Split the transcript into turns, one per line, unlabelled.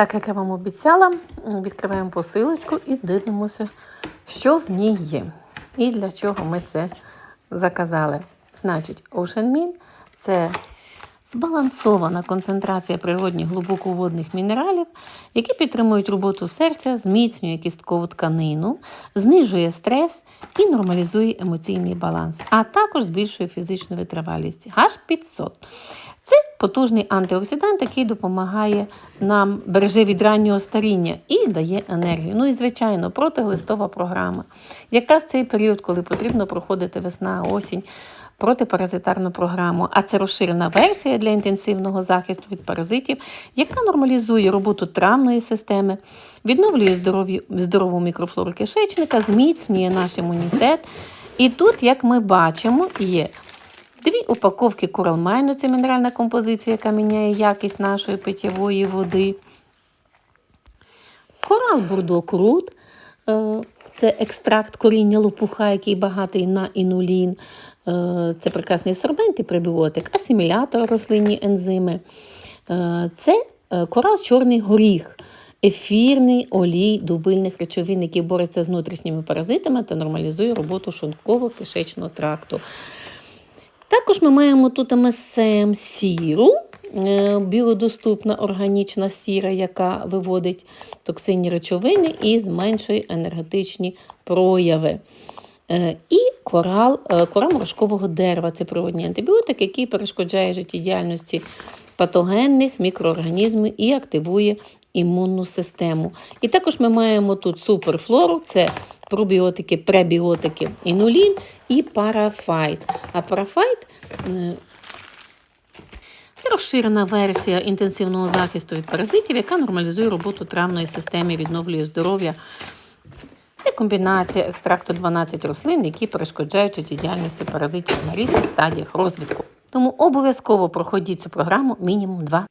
Так, як я вам обіцяла, відкриваємо посилочку і дивимося, що в ній є. І для чого ми це заказали. Значить, Ocean Min – це збалансована концентрація природних глибоководних мінералів, які підтримують роботу серця, зміцнює кісткову тканину, знижує стрес і нормалізує емоційний баланс, а також збільшує фізичну витривалість. H500. Це потужний антиоксидант, який допомагає нам береже від раннього старіння і дає енергію. Ну і, звичайно, протиглистова програма. Якраз цей період, коли потрібно проходити весна, осінь, протипаразитарну програму, а це розширена версія для інтенсивного захисту від паразитів, яка нормалізує роботу травної системи, відновлює здоров'ю- здорову мікрофлору кишечника, зміцнює наш імунітет. І тут, як ми бачимо, є Дві упаковки Coral це мінеральна композиція, яка міняє якість нашої питьєвої води. Корал Бурдо Крут е, це екстракт коріння лопуха, який багатий на інулін. Е, Це прекрасний сорбент і пребіотик, асимілятор рослинні ензими. Е, Це корал Чорний горіх, ефірний олій дубильних речовин, які борються з внутрішніми паразитами та нормалізує роботу шлунково-кишечного тракту. Також ми маємо тут МСМ сіру, е, біодоступна органічна сіра, яка виводить токсинні речовини і зменшує енергетичні прояви. Е, І корал, е, кора морошкового дерева це природній антибіотик, який перешкоджає життєдіяльності патогенних мікроорганізмів і активує імунну систему. І також ми маємо тут суперфлору, це пробіотики, пребіотики, інулін і парафайт. А парафайт це розширена версія інтенсивного захисту від паразитів, яка нормалізує роботу травної системи, відновлює здоров'я. Це комбінація екстракту 12 рослин, які перешкоджають життєдіяльності паразитів на різних стадіях розвитку. Тому обов'язково проходіть цю програму мінімум 2